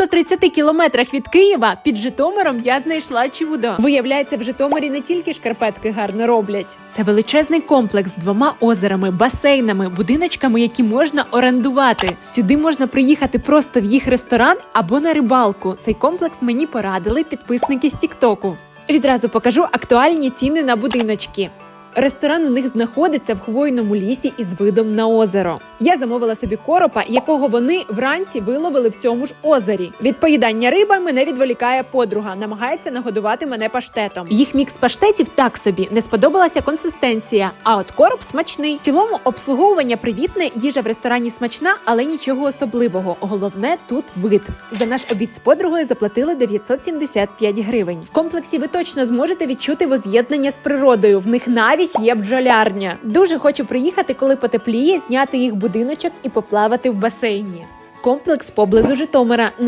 130 кілометрах від Києва під Житомиром я знайшла чудо. Виявляється, в Житомирі не тільки шкарпетки гарно роблять. Це величезний комплекс з двома озерами, басейнами, будиночками, які можна орендувати. Сюди можна приїхати просто в їх ресторан або на рибалку. Цей комплекс мені порадили підписники з Тіктоку. Відразу покажу актуальні ціни на будиночки. Ресторан у них знаходиться в хвойному лісі із видом на озеро. Я замовила собі коропа, якого вони вранці виловили в цьому ж озері. Від поїдання риби мене відволікає подруга, намагається нагодувати мене паштетом. Їх мікс паштетів так собі не сподобалася консистенція. А от короб смачний. В цілому обслуговування привітне, їжа в ресторані смачна, але нічого особливого. Головне тут вид. За наш обід з подругою заплатили 975 гривень. В комплексі ви точно зможете відчути воз'єднання з природою. В них навіть є бджолярня. Дуже хочу приїхати, коли потепліє, зняти їх будиночок і поплавати в басейні. Комплекс поблизу Житомира.